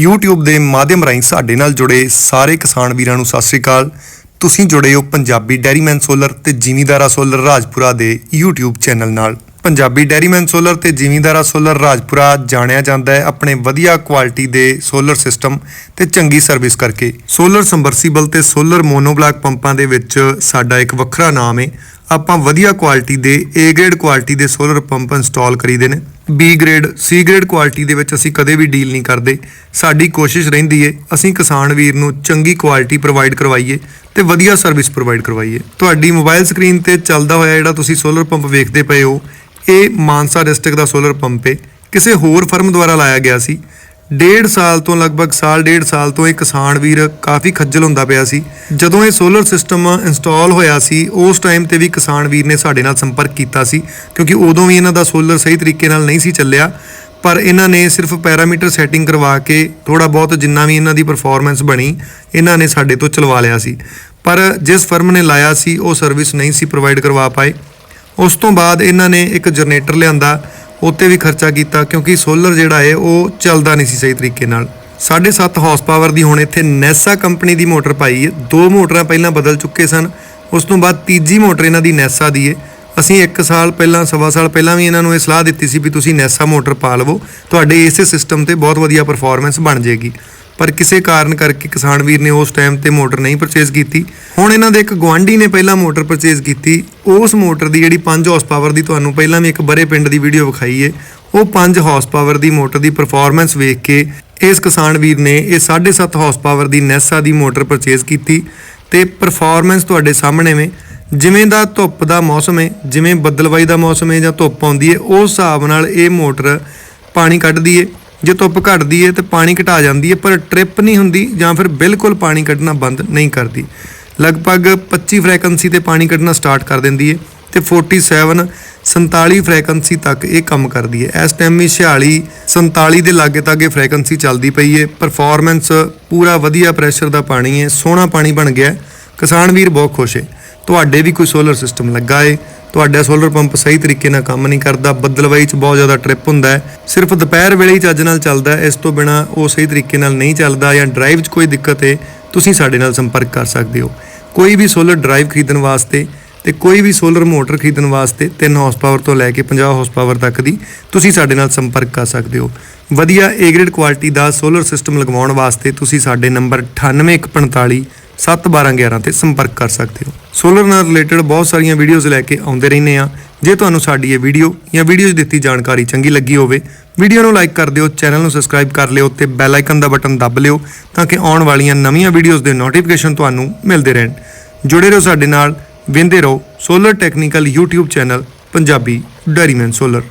YouTube ਦੇ ਮਾਧਿਅਮ ਰਾਹੀਂ ਸਾਡੇ ਨਾਲ ਜੁੜੇ ਸਾਰੇ ਕਿਸਾਨ ਵੀਰਾਂ ਨੂੰ ਸਤਿ ਸ੍ਰੀ ਅਕਾਲ। ਤੁਸੀਂ ਜੁੜੇ ਹੋ ਪੰਜਾਬੀ ਡੈਰੀਮੈਨ ਸੋਲਰ ਤੇ ਜ਼ਿਮੀਂਦਾਰਾ ਸੋਲਰ ਰਾਜਪੁਰਾ ਦੇ YouTube ਚੈਨਲ ਨਾਲ। ਪੰਜਾਬੀ ਡੈਰੀਮੈਨ ਸੋਲਰ ਤੇ ਜ਼ਿਮੀਂਦਾਰਾ ਸੋਲਰ ਰਾਜਪੁਰਾ ਜਾਣਿਆ ਜਾਂਦਾ ਹੈ ਆਪਣੇ ਵਧੀਆ ਕੁਆਲਿਟੀ ਦੇ ਸੋਲਰ ਸਿਸਟਮ ਤੇ ਚੰਗੀ ਸਰਵਿਸ ਕਰਕੇ। ਸੋਲਰ ਸੰਬਰਸੀਬਲ ਤੇ ਸੋਲਰ ਮੋਨੋਬਲਾਕ ਪੰਪਾਂ ਦੇ ਵਿੱਚ ਸਾਡਾ ਇੱਕ ਵੱਖਰਾ ਨਾਮ ਹੈ ਆਪਾਂ ਵਧੀਆ ਕੁਆਲਿਟੀ ਦੇ A ਗ੍ਰੇਡ ਕੁਆਲਿਟੀ ਦੇ ਸੋਲਰ ਪੰਪ ਇੰਸਟਾਲ ਕਰੀਦੇ ਨੇ। B grade, C grade quality ਦੇ ਵਿੱਚ ਅਸੀਂ ਕਦੇ ਵੀ ਡੀਲ ਨਹੀਂ ਕਰਦੇ। ਸਾਡੀ ਕੋਸ਼ਿਸ਼ ਰਹਿੰਦੀ ਏ, ਅਸੀਂ ਕਿਸਾਨ ਵੀਰ ਨੂੰ ਚੰਗੀ ਕੁਆਲਿਟੀ ਪ੍ਰੋਵਾਈਡ ਕਰਵਾਈਏ ਤੇ ਵਧੀਆ ਸਰਵਿਸ ਪ੍ਰੋਵਾਈਡ ਕਰਵਾਈਏ। ਤੁਹਾਡੀ ਮੋਬਾਈਲ ਸਕਰੀਨ ਤੇ ਚੱਲਦਾ ਹੋਇਆ ਜਿਹੜਾ ਤੁਸੀਂ ਸੋਲਰ ਪੰਪ ਵੇਖਦੇ ਪਏ ਹੋ ਇਹ ਮਾਨਸਾ ਡਿਸਟ੍ਰਿਕਟ ਦਾ ਸੋਲਰ ਪੰਪ ਹੈ ਕਿਸੇ ਹੋਰ ਫਰਮ ਦੁਆਰਾ ਲਾਇਆ ਗਿਆ ਸੀ। ਡੇਢ ਸਾਲ ਤੋਂ ਲਗਭਗ ਸਾਲ ਡੇਢ ਸਾਲ ਤੋਂ ਇਹ ਕਿਸਾਨ ਵੀਰ ਕਾਫੀ ਖੱਜਲ ਹੁੰਦਾ ਪਿਆ ਸੀ। ਜਦੋਂ ਇਹ ਸੋਲਰ ਸਿਸਟਮ ਇੰਸਟਾਲ ਹੋਇਆ ਸੀ, ਉਸ ਟਾਈਮ ਤੇ ਵੀ ਕਿਸਾਨ ਵੀਰ ਨੇ ਸਾਡੇ ਨਾਲ ਸੰਪਰਕ ਕੀਤਾ ਸੀ, ਕਿਉਂਕਿ ਉਦੋਂ ਵੀ ਇਹਨਾਂ ਦਾ ਸੋਲਰ ਸਹੀ ਤਰੀਕੇ ਨਾਲ ਨਹੀਂ ਸੀ ਚੱਲਿਆ। ਪਰ ਇਹਨਾਂ ਨੇ ਸਿਰਫ ਪੈਰਾਮੀਟਰ ਸੈਟਿੰਗ ਕਰਵਾ ਕੇ ਥੋੜਾ ਬਹੁਤ ਜਿੰਨਾ ਵੀ ਇਹਨਾਂ ਦੀ ਪਰਫਾਰਮੈਂਸ ਬਣੀ, ਇਹਨਾਂ ਨੇ ਸਾਡੇ ਤੋਂ ਚਲਵਾ ਲਿਆ ਸੀ। ਪਰ ਜਿਸ ਫਰਮ ਨੇ ਲਾਇਆ ਸੀ, ਉਹ ਸਰਵਿਸ ਨਹੀਂ ਸੀ ਪ੍ਰੋਵਾਈਡ ਕਰਵਾ ਪਾਏ। ਉਸ ਤੋਂ ਬਾਅਦ ਇਹਨਾਂ ਨੇ ਇੱਕ ਜਨਰੇਟਰ ਲਿਆਂਦਾ, ਉੱਤੇ ਵੀ ਖਰਚਾ ਕੀਤਾ ਕਿਉਂਕਿ ਸੋਲਰ ਜਿਹੜਾ ਹੈ ਉਹ ਚੱਲਦਾ ਨਹੀਂ ਸੀ ਸਹੀ ਤਰੀਕੇ ਨਾਲ। 7.5 ਹਾਰਸ ਪਾਵਰ ਦੀ ਹੁਣ ਇੱਥੇ ਨੈਸਾ ਕੰਪਨੀ ਦੀ ਮੋਟਰ ਪਾਈ ਹੈ। ਦੋ ਮੋਟਰਾਂ ਪਹਿਲਾਂ ਬਦਲ ਚੁੱਕੇ ਸਨ, ਉਸ ਤੋਂ ਬਾਅਦ ਤੀਜੀ ਮੋਟਰ ਇਹਨਾਂ ਦੀ ਨੈਸਾ ਦੀ ਹੈ। ਅਸੀਂ 1 ਸਾਲ ਪਹਿਲਾਂ, ਸਵਾ ਸਾਲ ਪਹਿਲਾਂ ਵੀ ਇਹਨਾਂ ਨੂੰ ਇਹ ਸਲਾਹ ਦਿੱਤੀ ਸੀ ਵੀ ਤੁਸੀਂ ਨੈਸਾ ਮੋਟਰ ਪਾ ਲਵੋ। ਤੁਹਾਡੇ ਇਸੇ ਸਿਸਟਮ ਤੇ ਬਹੁਤ ਵਧੀਆ ਪਰਫਾਰਮੈਂਸ ਬਣ ਜਾਏਗੀ। ਪਰ ਕਿਸੇ ਕਾਰਨ ਕਰਕੇ ਕਿਸਾਨ ਵੀਰ ਨੇ ਉਸ ਟਾਈਮ ਤੇ ਮੋਟਰ ਨਹੀਂ ਪਰਚੇਸ ਕੀਤੀ। ਹੁਣ ਇਹਨਾਂ ਦੇ ਇੱਕ ਗਵਾਂਢੀ ਨੇ ਪਹਿਲਾਂ ਮੋਟਰ ਪਰਚੇਸ ਕੀਤੀ। ਉਸ ਮੋਟਰ ਦੀ ਜਿਹੜੀ 5 ਹਾਰਸ ਪਾਵਰ ਦੀ ਤੁਹਾਨੂੰ ਪਹਿਲਾਂ ਵੀ ਇੱਕ ਬਰੇ ਪਿੰਡ ਦੀ ਵੀਡੀਓ ਵਿਖਾਈ ਏ, ਉਹ 5 ਹਾਰਸ ਪਾਵਰ ਦੀ ਮੋਟਰ ਦੀ ਪਰਫਾਰਮੈਂਸ ਵੇਖ ਕੇ ਇਸ ਕਿਸਾਨ ਵੀਰ ਨੇ ਇਹ 7.5 ਹਾਰਸ ਪਾਵਰ ਦੀ ਨੈਸਾ ਦੀ ਮੋਟਰ ਪਰਚੇਸ ਕੀਤੀ ਤੇ ਪਰਫਾਰਮੈਂਸ ਤੁਹਾਡੇ ਸਾਹਮਣੇ ਵੇ। ਜਿਵੇਂ ਦਾ ਧੁੱਪ ਦਾ ਮੌਸਮ ਹੈ ਜਿਵੇਂ ਬੱਦਲਵਾਈ ਦਾ ਮੌਸਮ ਹੈ ਜਾਂ ਧੁੱਪ ਆਉਂਦੀ ਹੈ ਉਸ ਹਿਸਾਬ ਨਾਲ ਇਹ ਮੋਟਰ ਪਾਣੀ ਕੱਢਦੀ ਹੈ ਜੇ ਧੁੱਪ ਘਟਦੀ ਏ ਤੇ ਪਾਣੀ ਘਟਾ ਜਾਂਦੀ ਏ, ਪਰ ਟ੍ਰਿਪ ਨਹੀਂ ਹੁੰਦੀ ਜਾਂ ਫਿਰ ਬਿਲਕੁਲ ਪਾਣੀ ਕੱਢਣਾ ਬੰਦ ਨਹੀਂ ਕਰਦੀ। ਲਗਭਗ 25 ਫ੍ਰੀਕੁਐਂਸੀ ਤੇ ਪਾਣੀ ਕੱਢਣਾ ਸਟਾਰਟ ਕਰ ਦਿੰਦੀ ਏ ਤੇ 47 47 ਫ੍ਰੀਕੁਐਂਸੀ ਤੱਕ ਇਹ ਕੰਮ ਕਰਦੀ ਹੈ ਇਸ ਟਾਈਮ ਵੀ 46 47 ਦੇ ਲਾਗੇ ਤਾਗੇ ਇਹ ਫ੍ਰੀਕੁਐਂਸੀ ਚੱਲਦੀ ਪਈ ਹੈ ਪਰਫਾਰਮੈਂਸ ਪੂਰਾ ਵਧੀਆ ਪ੍ਰੈਸ਼ਰ ਦਾ ਪਾਣੀ ਹੈ ਸੋਹਣਾ ਪਾਣੀ ਬਣ ਗਿਆ। ਕਿਸਾਨ ਵੀਰ ਬਹੁਤ ਖੁਸ਼ ਏ ਤੁਹਾਡੇ ਵੀ ਕੋਈ ਸੋਲਰ ਸਿਸਟਮ ਲੱਗਾ ਏ। ਤੁਹਾਡਾ ਸੋਲਰ ਪੰਪ ਸਹੀ ਤਰੀਕੇ ਨਾਲ ਕੰਮ ਨਹੀਂ ਕਰਦਾ। ਬੱਦਲਵਾਈ 'ਚ ਬਹੁਤ ਜ਼ਿਆਦਾ ਟ੍ਰਿਪ ਹੁੰਦਾ ਹੈ। ਸਿਰਫ ਦੁਪਹਿਰ ਵੇਲੇ ਹੀ ਚੱਜ ਨਾਲ ਚੱਲਦਾ ਹੈ। ਇਸ ਤੋਂ ਬਿਨਾ ਉਹ ਸਹੀ ਤਰੀਕੇ ਨਾਲ ਨਹੀਂ ਚੱਲਦਾ ਜਾਂ ਡਰਾਈਵ 'ਚ ਕੋਈ ਦਿੱਕਤ ਹੈ ਤੁਸੀਂ ਸਾਡੇ ਨਾਲ ਸੰਪਰਕ ਕਰ ਸਕਦੇ ਹੋ। ਕੋਈ ਵੀ ਸੋਲਰ ਡਰਾਈਵ ਖਰੀਦਣ ਵਾਸਤੇ ਤੇ ਕੋਈ ਵੀ ਸੋਲਰ ਮੋਟਰ ਖਰੀਦਣ ਵਾਸਤੇ 3 ਹਾਰਸ ਪਾਵਰ ਤੋਂ ਲੈ ਕੇ 50 ਹਾਰਸ ਪਾਵਰ ਤੱਕ ਦੀ ਤੁਸੀਂ ਸਾਡੇ ਨਾਲ ਸੰਪਰਕ ਕਰ ਸਕਦੇ ਹੋ। ਵਧੀਆ ਏ ਗ੍ਰੇਡ ਕੁਆਲਿਟੀ ਦਾ ਸੋਲਰ ਸਿਸਟਮ ਲਗਵਾਉਣ ਵਾਸਤੇ ਤੁਸੀਂ ਸਾਡੇ ਨੰਬਰ 98145 71211 ਤੇ ਸੰਪਰਕ ਕਰ ਸਕਦੇ ਹੋ। ਸੋਲਰ ਨਾਲ ਰਿਲੇਟਡ ਬਹੁਤ ਸਾਰੀਆਂ ਵੀਡੀਓਜ਼ ਲੈ ਕੇ ਆਉਂਦੇ ਰਹਿੰਦੇ ਆ ਜੇ ਤੁਹਾਨੂੰ ਸਾਡੀ ਇਹ ਵੀਡੀਓ ਜਾਂ ਵੀਡੀਓਜ਼ ਦਿੱਤੀ ਜਾਣਕਾਰੀ ਚੰਗੀ ਲੱਗੀ ਹੋਵੇ ਵੀਡੀਓ ਨੂੰ ਲਾਈਕ ਕਰ ਦਿਓ ਚੈਨਲ ਨੂੰ ਸਬਸਕ੍ਰਾਈਬ ਕਰ ਲਿਓ ਤੇ ਬੈਲ ਆਈਕਨ ਦਾ ਬਟਨ ਦੱਬ ਲਿਓ ਤਾਂ ਕਿ ਆਉਣ ਵਾਲੀਆਂ ਨਵੀਆਂ ਵੀਡੀਓਜ਼ ਦੇ ਨੋਟੀਫਿਕੇਸ਼ਨ ਤੁਹਾਨੂੰ ਮਿਲਦੇ ਰਹਿਣ। ਜੁੜੇ ਰਹੋ ਸਾਡੇ ਨਾਲ, ਵਿੰਦੇ ਰਹੋ solar technical YouTube channel Punjabi dairyman solar